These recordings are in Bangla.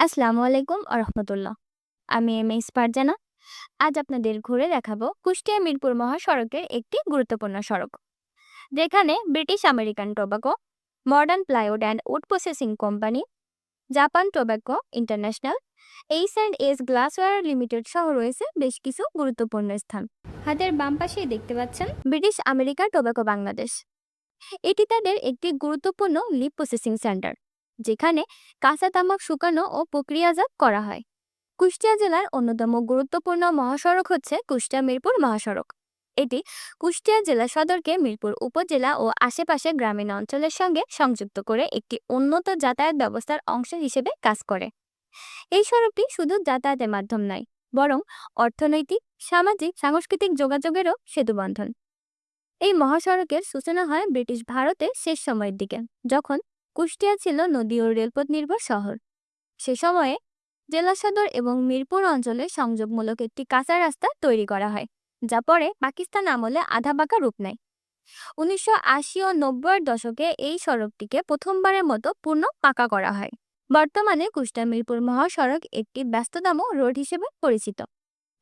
আসসালামু আলাইকুম আরহামতুল্লাহ আমি এম এস পারজানা আজ আপনাদের ঘুরে দেখাবো কুষ্টিয়া মিরপুর মহাসড়কের একটি গুরুত্বপূর্ণ সড়ক, যেখানে British American tobacco modern plywood and wood processing company Japan tobacco international ace and S glassware limited সহ রয়েছে বেশ কিছু গুরুত্বপূর্ণ স্থান। হাতের বাম পাশেই দেখতে পাচ্ছেন ব্রিটিশ আমেরিকা, টোব্যাকো, বাংলাদেশ। এটি তাদের একটি গুরুত্বপূর্ণ লিপ প্রসেসিং সেন্টার যেখানে কাঁচা তামাক শুকানো ও প্রক্রিয়াজাত করা হয়। কুষ্টিয়া জেলার অন্যতম গুরুত্বপূর্ণ মহাসড়ক হচ্ছে কুষ্টিয়া মিরপুর মহাসড়ক। এটি কুষ্টিয়া জেলা সদরকে মিরপুর উপজেলা ও আশেপাশে গ্রামীণ অঞ্চলের সঙ্গে সংযুক্ত করে একটি উন্নত যাতায়াত ব্যবস্থার অংশ হিসেবে কাজ করে। এই সড়কটি শুধু যাতায়াতের মাধ্যম নয়, বরং অর্থনৈতিক, সামাজিক, সাংস্কৃতিক যোগাযোগেরও সেতুবন্ধন। এই মহাসড়কের সূচনা হয় ব্রিটিশ ভারতের শেষ সময়ের দিকে, যখন কুষ্টিয়া ছিল নদী ও রেলপথ নির্ভর শহর। সে সময়ে জেলা সদর এবং মিরপুর অঞ্চলে সংযোগমূলক একটি কাঁচা রাস্তা তৈরি করা হয়। যা পরে পাকিস্তান আমলে আধা বাঁকা রূপ নেয়। উনিশশো আশি ও নব্বইয়ের দশকে এই সড়কটিকে প্রথমবারের মতো পূর্ণ পাকা করা হয়। বর্তমানে কুষ্টিয়া মিরপুর মহাসড়ক একটি ব্যস্ততম রোড হিসেবে পরিচিত।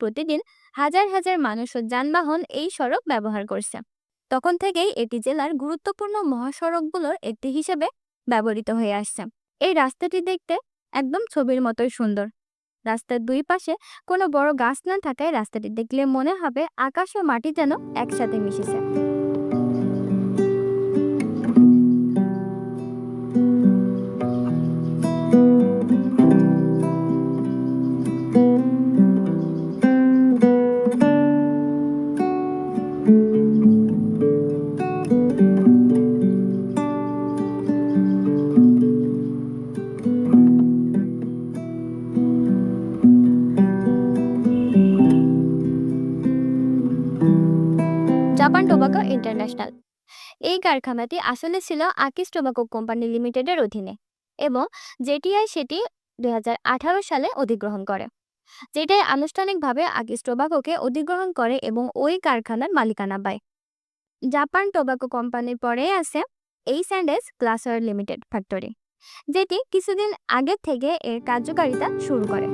প্রতিদিন হাজার হাজার মানুষ ও যানবাহন এই সড়ক ব্যবহার করছে। তখন থেকেই এটি জেলার গুরুত্বপূর্ণ মহাসড়কগুলোর একটি হিসেবে ব্যবহৃত হয়ে আসছে। এই রাস্তাটি দেখতে একদম ছবির মতোই সুন্দর। রাস্তার দুই পাশে কোনো বড় গাছ না থাকায় রাস্তাটি দেখলে মনে হবে আকাশ ও মাটি যেন একসাথে মিশেছে। জাপান টোবাকো ইন্টারন্যাশনাল এই কারখানাটি আসলে ছিল আকিস টোবাকো কোম্পানি লিমিটেডের অধীনে এবং জেটিআই সেটি দুই হাজার আঠারো সালে অধিগ্রহণ করে, যেটাই আনুষ্ঠানিকভাবে আকিস টোবাকোকে অধিগ্রহণ করে এবং ওই কারখানার মালিকানা পায়। জাপান টোবাকো কোম্পানির পরে আছে ace and S limited factory যেটি কিছুদিন আগে থেকে এর কার্যকারিতা শুরু করে।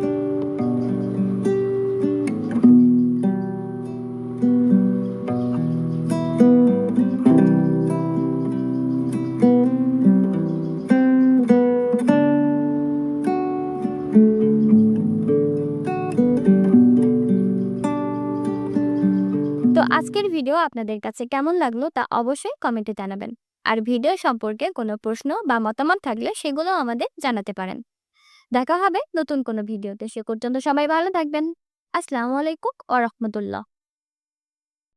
আজকের ভিডিও আপনাদের কাছে কেমন লাগল তা অবশ্যই কমেন্টে জানাবেন। আর ভিডিও সম্পর্কে কোনো প্রশ্ন বা মতামত থাকলে সেগুলো আমাদের জানাতে পারেন। দেখা হবে নতুন কোনো ভিডিওতে। সে পর্যন্ত সবাই ভালো থাকবেন। আসসালামু আলাইকুম ও রহমতুল্লাহ।